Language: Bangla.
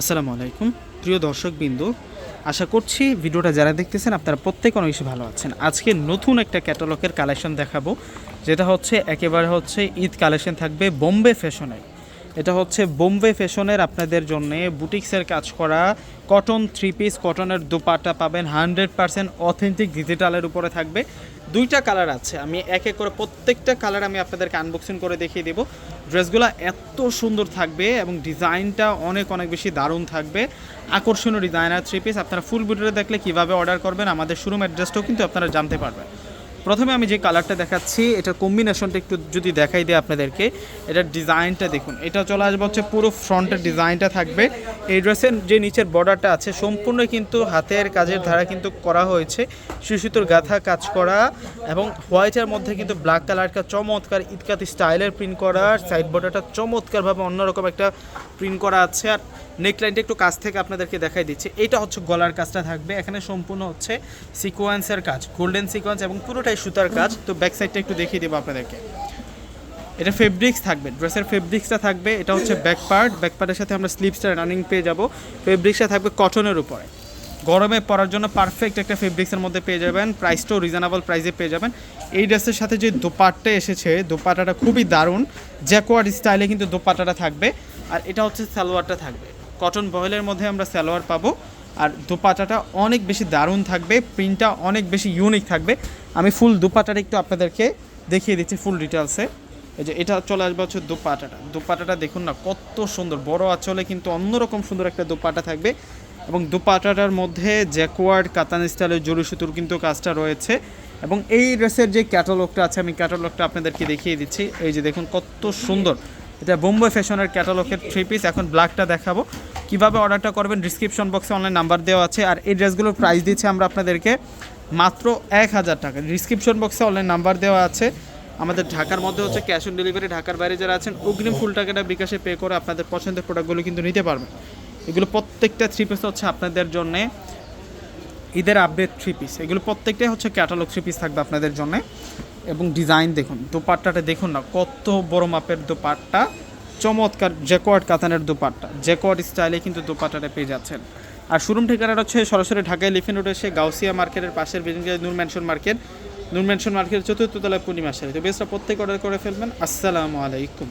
আসসালামু আলাইকুম। প্রিয় দর্শকবৃন্দ, আশা করছি ভিডিওটা যারা দেখতেছেন আপনারা প্রত্যেক অনেক বেশি ভালো আছেন। আজকে নতুন একটা ক্যাটালগের কালেকশন দেখাবো, যেটা হচ্ছে একেবারে হচ্ছে ঈদ কালেকশন থাকবে বোম্বে ফ্যাশনে এটা হচ্ছে বোম্বে ফ্যাশনের আপনাদের জন্য। বুটিক্সের কাজ করা কটন থ্রি পিস কটনের দুপাটা পাবেন হান্ড্রেড পার্সেন্ট অথেন্টিক ডিজিটালের উপরে থাকবে। দুইটা কালার আছে, আমি এক এক করে প্রত্যেকটা কালার আমি আপনাদেরকে আনবক্সিং করে দেখিয়ে দেবো। ড্রেসগুলো এত সুন্দর থাকবে এবং ডিজাইনটা অনেক অনেক বেশি দারুণ থাকবে। আকর্ষণীয় ডিজাইনার থ্রি পিস আপনারা ফুল ভিডিওটা দেখলে কীভাবে অর্ডার করবেন, আমাদের শোরুম অ্যাড্রেসটাও কিন্তু আপনারা জানতে পারবেন। প্রথমে আমি যে কালারটা দেখাচ্ছি এটা কম্বিনেশনটা একটু যদি দেখাই দিই আপনাদেরকে, এটার ডিজাইনটা দেখুন। এটা চলে আসবে হচ্ছে পুরো ফ্রন্টের ডিজাইনটা থাকবে। এই ড্রেসের যে নিচের বর্ডারটা আছে, সম্পূর্ণ কিন্তু হাতের কাজের ধারা কিন্তু করা হয়েছে। শিশুতোর গাথা কাজ করা এবং হোয়াইটের মধ্যে কিন্তু ব্ল্যাক কালারটা চমৎকার ইতকাত স্টাইলের প্রিন্ট করা। সাইড বর্ডারটা চমৎকারভাবে অন্যরকম একটা প্রিন্ট করা আছে। আর নেকলাইনটা একটু কাছ থেকে আপনাদেরকে দেখাই দিচ্ছে। এটা হচ্ছে গলার কাজটা থাকবে। এখানে সম্পূর্ণ হচ্ছে সিকোয়েন্সের কাজ গোল্ডেন সিকোয়েন্স এবং পুরোটাই সুতার কাজ। তো ব্যাক সাইডটা একটু দেখিয়ে দেবো আপনাদেরকে। এটা ফেব্রিক্স থাকবে ড্রেসের ফেব্রিক্সটা থাকবে। এটা হচ্ছে ব্যাক পার্ট ব্যাক পার্টের সাথে আমরা স্লিপসটা রানিং পেয়ে যাব। ফেব্রিক্সটা থাকবে কটনের উপরে। গরমে পরার জন্য পারফেক্ট একটা ফেব্রিক্সের মধ্যে পেয়ে যাবেন। প্রাইসটাও রিজনেবল প্রাইসে পেয়ে যাবেন। এই ড্রেসের সাথে যে দোপাট্টা এসেছে, দোপাট্টাটা খুবই দারুণ। জ্যাকোয়ার্ড স্টাইলে কিন্তু দোপাট্টাটা থাকবে। আর এটা হচ্ছে সালোয়ারটা থাকবে। কটন বয়েলের মধ্যে আমরা সালোয়ার পাবো। আর দুপাটাটা অনেক বেশি দারুণ থাকবে প্রিন্টটা অনেক বেশি ইউনিক থাকবে। আমি ফুল দোপাট্টাটা একটু আপনাদেরকে দেখিয়ে দিচ্ছি ফুল ডিটেলসে এই যে এটা চলে আসবে হচ্ছে দোপাটাটা। দোপাটাটা দেখুন না, কত সুন্দর। বড় আঁচলে কিন্তু অন্যরকম সুন্দর একটা দোপাটা থাকবে। এবং দোপাটাটার মধ্যে জ্যাকোয়ার্ড, কাতান স্টাইলের জরি সুতোর কিন্তু কাজটা রয়েছে। এবং এই ড্রেসের যে ক্যাটালগটা আছে, আমি ক্যাটালগটা আপনাদেরকে দেখিয়ে দিচ্ছি। এই যে দেখুন কত সুন্দর। এটা বোম্বে ফ্যাশনের ক্যাটালগের থ্রি পিস এখন ব্ল্যাকটা দেখাবো। কীভাবে অর্ডারটা করবেন ডিসক্রিপশন বক্সে অনলাইন নাম্বার দেওয়া আছে। আর এই ড্রেসগুলোর প্রাইস দিচ্ছি আমরা আপনাদেরকে মাত্র এক হাজার টাকা। ডিসক্রিপশন বক্সে অনলাইন নাম্বার দেওয়া আছে। আমাদের ঢাকার মধ্যে হচ্ছে ক্যাশ অন ডেলিভারি ঢাকার বাইরে যারা আছেন, অগ্রিম ফুল টাকাটা বিকাশে পে করে আপনাদের পছন্দের প্রোডাক্টগুলো কিন্তু নিতে পারবেন। এগুলো প্রত্যেকটা থ্রি পিস হচ্ছে আপনাদের জন্যে। ঈদের আপডেট থ্রি পিস এগুলো প্রত্যেকটাই হচ্ছে ক্যাটালগ থ্রি পিস থাকবে আপনাদের জন্য। এবং ডিজাইন দেখুন, দোপাট্টাটা দেখুন না, কত বড় মাপের দোপাট্টা। চমৎকার জ্যাকোয়ার্ড কাতানের দোপাট্টা। জ্যাকোয়ার্ড স্টাইলে কিন্তু দোপাট্টাটা পেয়ে যাচ্ছেন। আর শোরুম ঠিকানাটা হচ্ছে সরাসরি ঢাকায় লিফিন রোডে এসে গাউসিয়া মার্কেটের পাশের building Noor mansion market. Noor mansion মার্কেটের চতুর্থ তলায় পূর্ণিমা সারি তো বেসরা প্রত্যেক অর্ডার করে ফেলবেন। আসসালামু আলাইকুম।